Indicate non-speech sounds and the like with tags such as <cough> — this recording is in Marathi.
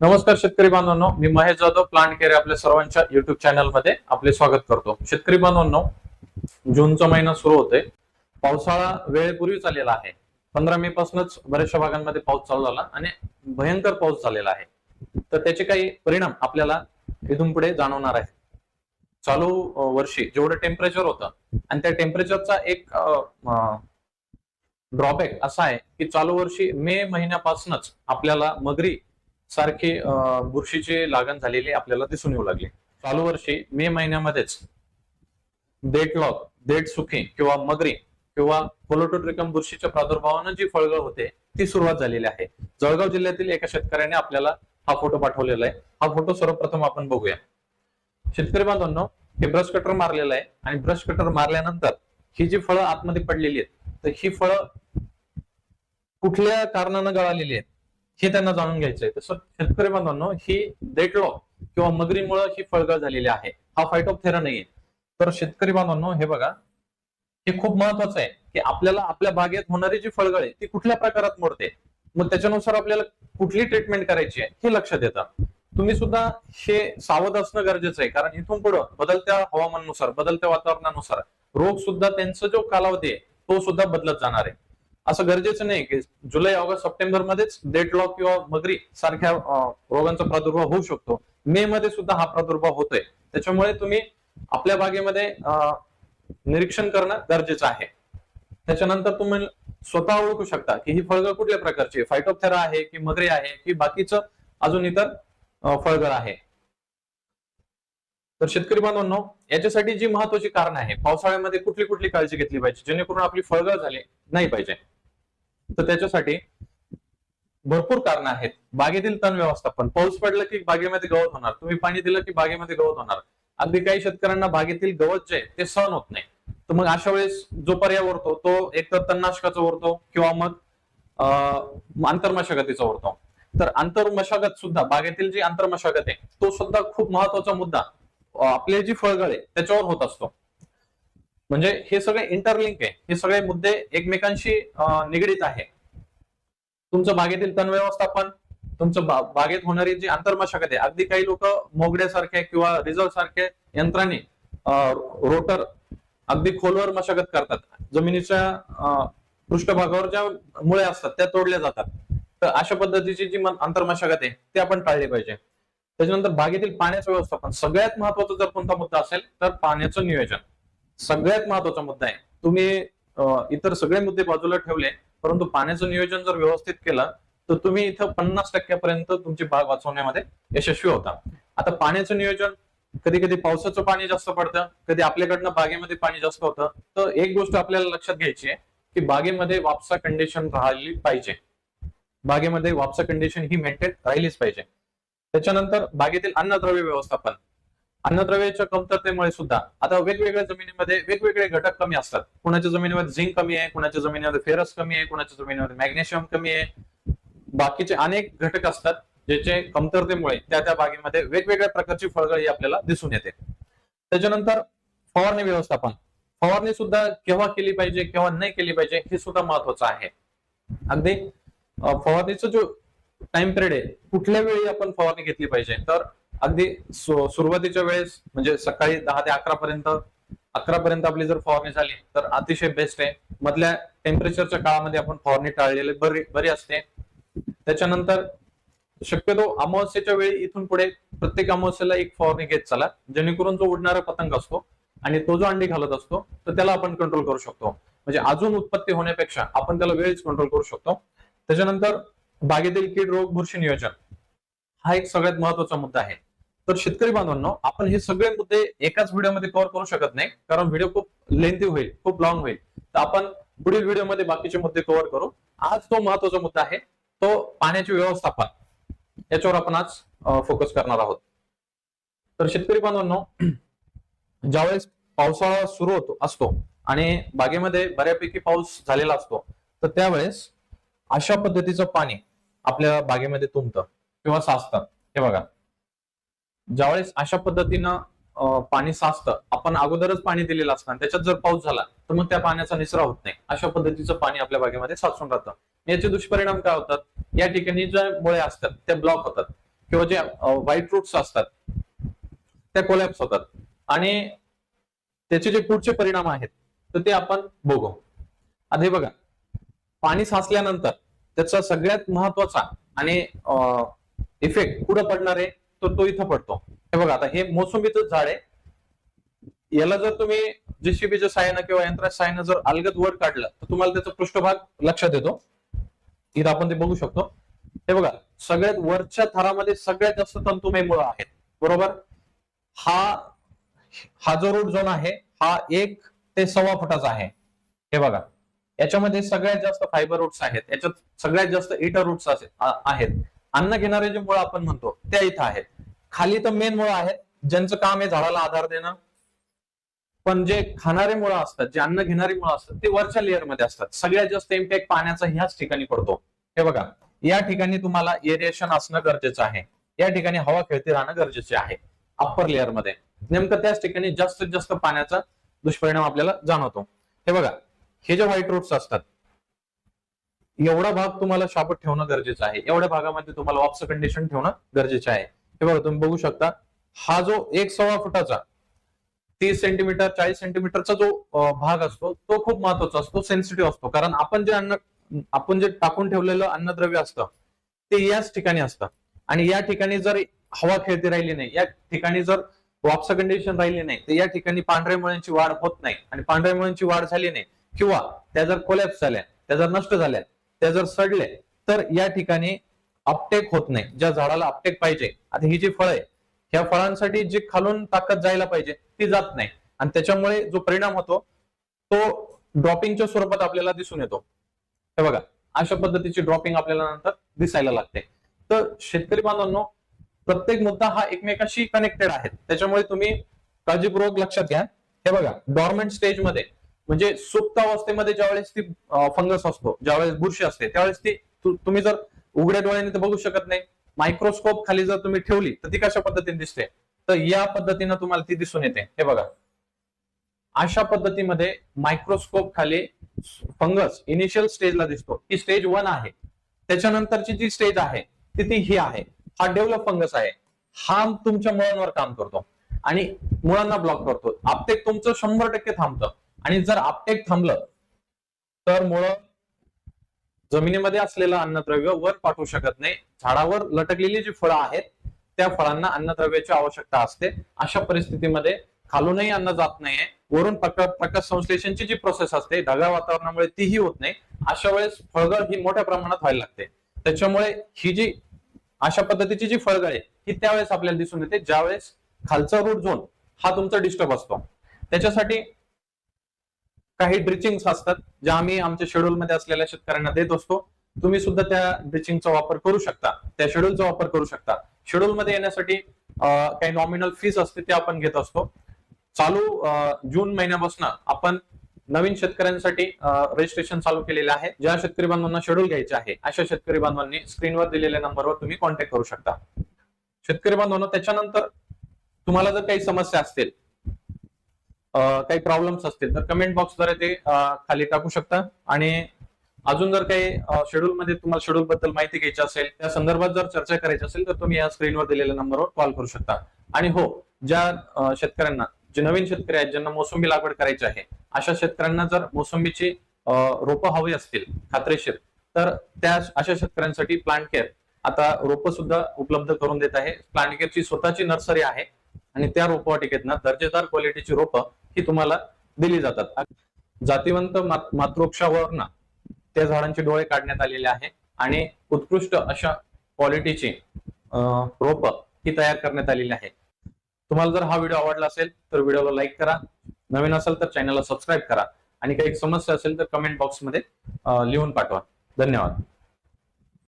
नमस्कार शेतकरी बांधवांनो मी महेश जाधव प्लांट केअर आपल्या सर्वांच्या युट्यूब चॅनलमध्ये आपले स्वागत करतो. शेतकरी बांधवांनो जूनचा महिना सुरू होतोय. पावसाळा वेळेपूर्वी चाललेला आहे. पंधरा मे पासूनच बऱ्याचशा भागांमध्ये पाऊस चालू झाला आणि भयंकर पाऊस झालेला आहे. तर त्याचे काही परिणाम आपल्याला इथून पुढे जाणवणार आहे चालू वर्षी जेवढं टेम्परेचर होतं आणि त्या टेम्परेचरचा एक ड्रॉबॅक असा आहे की चालू वर्षी मे महिन्यापासूनच आपल्याला मगरी सारखे बुरशीचे लागण झालेली आपल्याला दिसून येऊ लागले. चालू वर्षी मे महिन्यामध्येच देठ लॉक देठ सुखी किंवा मगरी किंवा कोलोटोट्रिकम बुरशीच्या प्रादुर्भावानं जी फळगळ होते ती सुरुवात झालेली आहे. जळगाव जिल्ह्यातील एका शेतकऱ्याने आपल्याला हा फोटो पाठवलेला आहे. हा फोटो सर्वप्रथम आपण बघूया. शेतकरी बांधवांनो हे ब्रश कटर मारलेलं आहे आणि ब्रश कटर मारल्यानंतर ही जी फळं आतमध्ये पडलेली आहेत तर ही फळं कुठल्या कारणानं गळालेली आहेत? हे त्यांना जाणून घ्यायचं आहे तसं शेतकरी बांधवांनो ही डेटलॉक किंवा मगरीमुळे ही फळगळ झालेली आहे. हा फायटोथेरा नाहीये. तर शेतकरी बांधवांनो हे बघा हे खूप महत्वाचं आहे की आपल्याला आपल्या बागेत होणारी जी फळगळ आहे ती कुठल्या प्रकारात मोडते मग त्याच्यानुसार आपल्याला कुठली ट्रीटमेंट करायची आहे हे लक्षात येतं तुम्ही सुद्धा हे सावध असणं गरजेचं आहे कारण इथून पुढं बदलत्या हवामानानुसार बदलत्या वातावरणानुसार रोग सुद्धा त्यांचा जो कालावधी आहे तो सुद्धा बदलत जाणार आहे. असं गरजेचं नाही की जुलै ऑगस्ट सप्टेंबर मध्येच डेटलॉक किंवा मगरी सारख्या रोगांचा प्रादुर्भाव होऊ शकतो. मे मध्ये सुद्धा हा प्रादुर्भाव होतोय. त्याच्यामुळे तुम्ही आपल्या बागेमध्ये निरीक्षण करणं गरजेचं आहे. त्याच्यानंतर तुम्ही स्वतः ओळखू शकता की ही फळगळ कुठल्या प्रकारची फायटोपथेरा आहे की मगरी आहे की बाकीचं अजून इतर फळगळ आहे? तर शेतकरी बांधवांनो याच्यासाठी जी महत्वाची कारण आहे पावसाळ्यामध्ये कुठली कुठली काळजी घेतली पाहिजे? जेणेकरून आपली फळगळ झाली नाही पाहिजे. तर त्याच्यासाठी भरपूर कारण आहेत. बागेतील तण व्यवस्थापन. पाऊस पडला की बागेमध्ये गवत होणार. तुम्ही पाणी दिलं की बागेमध्ये गवत होणार. अगदी काही शेतकऱ्यांना बागेतील गवत जे ते सहन होत नाही. तर मग अशा वेळेस जो पर्याय उरतो तो एक तर तणनाशकाचा उरतो किंवा मग अं, आंतरमशागतीचा उरतो. तर आंतरमशागत सुद्धा बागेतील जी आंतरमशागत आहे तो सुद्धा खूप महत्त्वाचा मुद्दा. आपले जी फळगळ आहे त्याच्यावर होत असतो. म्हणजे हे सगळे इंटरलिंक आहे. हे सगळे मुद्दे एकमेकांशी निगडीत आहे. तुमचं बागेतील तण व्यवस्थापन तुमचं बागेत होणारी जी आंतरमशागत आहे अगदी काही लोक मोगड्यासारखे किंवा रिझर्व सारखे यंत्रांनी रोटर अगदी खोलवर मशागत करतात. जमिनीच्या पृष्ठभागावर ज्या मुळे असतात त्या तोडल्या जातात. तर अशा पद्धतीची जी आंतरमशागत आहे ते आपण टाळली पाहिजे. त्याच्यानंतर बागेतील पाण्याचं व्यवस्थापन. सगळ्यात महत्त्वाचा जर कोणता मुद्दा असेल तर पाण्याचं नियोजन. सगळ्यात महत्त्वाचा मुद्दा आहे. तुम्ही इतर सगळे मुद्दे बाजूला ठेवले परंतु पाण्याचं नियोजन जर व्यवस्थित केलं तर तुम्ही इथं पन्नास टक्क्यापर्यंत तुमची बाग वाचवण्यामध्ये यशस्वी होता. आता पाण्याचं नियोजन कधी कधी पावसाचं पाणी जास्त पडतं कधी आपल्याकडनं बागेमध्ये पाणी जास्त होतं तर एक गोष्ट आपल्याला लक्षात घ्यायची आहे की बागेमध्ये वापसा कंडिशन राहिली पाहिजे. बागेमध्ये वापसा कंडिशन ही मेंटेन राहिलीच पाहिजे. त्याच्यानंतर बागेतील अन्नद्रव्य व्यवस्थापन. अन्नद्रव्याच्या कमतरतेमुळे सुद्धा. आता वेगवेगळ्या जमिनीमध्ये वेगवेगळे घटक कमी असतात. कुणाच्या जमिनीमध्ये झिंक कमी आहे कुणाच्या जमिनीमध्ये फेरस कमी आहे कुणाच्या जमिनीमध्ये मॅग्नेशियम कमी आहे. बाकीचे अनेक घटक असतात ज्याचे कमतरतेमुळे त्या त्या बागेमध्ये वेगवेगळ्या प्रकारची फळगळी आपल्याला दिसून येते. त्याच्यानंतर फवारणी व्यवस्थापन. फवारणी सुद्धा केव्हा केली पाहिजे केव्हा नाही केली पाहिजे हे सुद्धा महत्वाचं आहे. अगदी फवारणीचा जो टाइम पिरियड आहे कुठल्या वेळी आपण फवारणी घेतली पाहिजे? तर अगदी सुरुवातीच्या वेळेस म्हणजे सकाळी दहा ते अकरा पर्यंत अकरा पर्यंत आपली जर फवारणी झाली तर अतिशय बेस्ट आहे. मधल्या टेम्परेचरच्या काळामध्ये आपण फवारणी टाळलेली बरी बरी असते. त्याच्यानंतर शक्यतो अमावस्येच्या वेळी इथून पुढे प्रत्येक अमावस्येला एक फवारणी घेत चला जेणेकरून जो उडणारा पतंग असतो आणि तो जो अंडी घालत असतो तर त्याला आपण कंट्रोल करू शकतो. म्हणजे अजून उत्पत्ती होण्यापेक्षा आपण त्याला वेळीच कंट्रोल करू शकतो. त्याच्यानंतर बागेतील कीड रोग बुरशी नियोजन. हा एक सगळ्यात महत्त्वाचा मुद्दा आहे. तर शेतकरी बांधवांनो आपण हे सगळे मुद्दे एकाच व्हिडिओमध्ये कव्हर करू शकत नाही कारण व्हिडिओ खूप लेंथी होईल खूप लॉंग होईल. तर आपण पुढील व्हिडिओमध्ये बाकीचे मुद्दे कव्हर करू. आज तो महत्त्वाचा मुद्दा आहे तो पाण्याचे व्यवस्थापन. याच्यावर आपण आज फोकस करणार आहोत. तर शेतकरी बांधवांनो <clears throat> ज्यावेळेस पावसाळा सुरू होतो असतो आणि बागेमध्ये बऱ्यापैकी पाऊस झालेला असतो तर त्यावेळेस अशा पद्धतीचं पाणी आपल्या बागेमध्ये तुंबतं किंवा साचतं. हे बघा. ज्यावेळेस अशा पद्धतीनं पाणी साचतं आपण अगोदरच पाणी दिलेलं असतं आणि त्याच्यात जर पाऊस झाला तर मग त्या पाण्याचा निचरा होत नाही. अशा पद्धतीचं पाणी आपल्या बागेमध्ये साचून राहतं. याचे दुष्परिणाम काय होतात? या ठिकाणी ज्या मुळे असतात त्या ब्लॉक होतात किंवा जे व्हाईट रूट्स असतात त्या कोलॅप्स होतात. आणि त्याचे जे पुढचे परिणाम आहेत तर ते आपण बघू आता हे बघा पाणी साचल्यानंतर त्याचा सगळ्यात महत्त्वाचा आणि इफेक्ट पुढे पडणारे तर तो इथं पडतो. हे बघा आता हे मोसंबीचं झाड आहे. याला जर तुम्ही जेसीबीच्या साहाय्यानं किंवा यंत्राच्या साहाय्यानं जर अलगद वर काढलं तर तुम्हाला त्याचा पृष्ठभाग लक्षात येतो. इथं आपण ते बघू शकतो. हे बघा सगळ्यात वरच्या थरामध्ये सगळ्यात जास्त तंतुमय मुळं आहेत. बरोबर? हा हा जो रूट झोन आहे हा एक ते सव्वा फुटाचा आहे. हे बघा याच्यामध्ये सगळ्यात जास्त फायबर रूट्स आहेत. याच्यात सगळ्यात जास्त इटर रूट्स आहेत. अन्न घेणारे जे मुळं आपण म्हणतो त्या इथं आहेत. खाली तर मेन मुळं आहेत ज्यांचं काम आहे झाडाला आधार देणं. पण जे खाणारे मुळं असतात जे अन्न घेणारी मुळं असतात ते वरच्या लेअरमध्ये असतात. सगळ्यात जास्त इम्पॅक्ट पाण्याचा ह्याच ठिकाणी पडतो. हे बघा या ठिकाणी तुम्हाला एरिएशन असणं गरजेचं आहे. या ठिकाणी हवा खेळती राहणं गरजेचे आहे. अप्पर लेअरमध्ये. नेमकं त्याच ठिकाणी जास्तीत जास्त पाण्याचा दुष्परिणाम आपल्याला जाणवतो. हे बघा हे जे व्हाईट रूट्स असतात एवढा भाग तुम्हाला शाबत ठेवणं गरजेचं आहे. एवढ्या भागामध्ये तुम्हाला ऑप्स कंडिशन ठेवणं गरजेचं आहे. हे बघा तुम्ही बघू शकता हा जो एक सव्वा फुटाचा तीस सेंटीमीटर चाळीस सेंटीमीटरचा जो भाग असतो तो खूप महत्त्वाचा असतो सेन्सिटिव्ह असतो. कारण आपण जे अन्न आपण जे टाकून ठेवलेलं अन्नद्रव्य असतं ते याच ठिकाणी असतं. आणि या ठिकाणी जर हवा खेळती राहिली नाही या ठिकाणी जर वापसा कंडिशन राहिली नाही तर या ठिकाणी पांढऱ्या मुळ्यांची वाढ होत नाही. आणि पांढऱ्या मुळ्यांची वाढ झाली नाही किंवा त्या जर कोलॅप्स झाल्या त्या जर नष्ट झाल्या त्या जर सडले तर या ठिकाणी अपटेक होत नाही. ज्या झाडाला अपटेक पाहिजे. आता ही जी फळ आहे ह्या फळांसाठी जी खालून ताकद जायला पाहिजे ती जात नाही. आणि त्याच्यामुळे जो परिणाम होतो तो ड्रॉपिंगच्या स्वरूपात आपल्याला दिसून येतो. हे बघा अशा पद्धतीची ड्रॉपिंग आपल्याला नंतर दिसायला लागते. तर शेतकरी बांधवांनो प्रत्येक मुद्दा हा एकमेकाशी कनेक्टेड आहे त्याच्यामुळे तुम्ही काळजीपूर्वक लक्षात घ्या. हे बघा डॉर्मेंट स्टेजमध्ये म्हणजे सुप्त अवस्थेमध्ये ज्यावेळेस ती फंगस असतो ज्यावेळेस बुरशी असते त्यावेळेस ती तुम्ही जर उघड्या डोळ्याने तर बघू शकत नाही. मायक्रोस्कोप खाली जर तुम्ही ठेवली तर ती कशा पद्धतीने दिसते? तर या पद्धतीनं तुम्हाला ती दिसून येते. हे बघा. अशा पद्धतीमध्ये मायक्रोस्कोप खाली फंगस इनिशियल स्टेजला दिसतो. ही स्टेज वन आहे. त्याच्यानंतरची जी स्टेज आहे ती ती ही आहे. हा डेव्हलप फंगस आहे. हा तुमच्या मुळांवर काम करतो. आणि मुळांना ब्लॉक करतो. आपते तुमचं शंभर टक्के थांबतं. आणि जर आपटेक थांबलं तर मुळं जमिनीमध्ये असलेलं अन्नद्रव्य वर पाठवू शकत नाही. झाडावर लटकलेली जी फळं आहेत त्या फळांना अन्नद्रव्याची आवश्यकता असते. अशा परिस्थितीमध्ये खालूनही अन्न जात नाहीये. वरून प्रकाश संश्लेषणची जी प्रोसेस असते ढगाळ वातावरणामुळे तीही होत नाही. अशा वेळेस फळगळ ही मोठ्या प्रमाणात व्हायला लागते. त्याच्यामुळे ही जी अशा पद्धतीची जी फळगळ आहे ही त्यावेळेस आपल्याला दिसून येते ज्यावेळेस खालचा रूट झोन हा तुमचा डिस्टर्ब असतो. त्याच्यासाठी काही ड्रिचिंग असतात ज्या आम्ही आमच्या शेड्यूल मध्ये असलेल्या शेतकऱ्यांना देत असतो. तुम्ही सुद्धा त्या ड्रिचिंगचा वापर करू शकता. त्या शेड्यूलचा वापर करू शकता. शेड्यूल मध्ये येण्यासाठी काही नॉमिनल फीस असते ते आपण घेत असतो. चालू जून महिन्यापासून आपण नवीन शेतकऱ्यांसाठी रजिस्ट्रेशन चालू केलेले आहे. ज्या शेतकरी बांधवांना शेड्यूल घ्यायचे आहे अशा शेतकरी बांधवांनी स्क्रीनवर दिलेल्या नंबरवर तुम्ही कॉन्टॅक्ट करू शकता. शेतकरी बांधवांना त्याच्यानंतर तुम्हाला जर काही समस्या असतील काही प्रॉब्लेम्स असतील तर कमेंट बॉक्सद्वारे ते खाली टाकू शकता. आणि अजून जर काही शेड्यूल मध्ये तुम्हाला शेड्यूल बद्दल माहिती घ्यायची असेल त्या संदर्भात जर चर्चा करायची असेल तर तुम्ही या स्क्रीनवर दिलेल्या नंबरवर कॉल करू शकता. आणि हो ज्या शेतकऱ्यांना जे नवीन शेतकरी आहेत ज्यांना मोसंबी लागवड करायची आहे अशा शेतकऱ्यांना जर मोसंबीची रोपं हवी असतील खात्रीशीर तर त्या अशा शेतकऱ्यांसाठी प्लांट केअर आता रोपं सुद्धा उपलब्ध करून देत आहे. प्लांट केअरची स्वतःची नर्सरी आहे. आणि त्या रोपवाटिकेतनं दर्जेदार क्वालिटीची रोपं ही तुम्हाला दिली जातात. जातीवंत मातृक्षावरनं त्या झाडांचे डोळे काढण्यात आलेले आहे आणि उत्कृष्ट अशा क्वालिटीची रोप ही तयार करण्यात आलेली आहे. तुम्हाला जर हा व्हिडिओ आवडला असेल तर व्हिडिओला लाईक करा. नवीन असेल तर चॅनलला सबस्क्राईब करा. आणि काही समस्या असेल तर कमेंट बॉक्समध्ये लिहून पाठवा. धन्यवाद.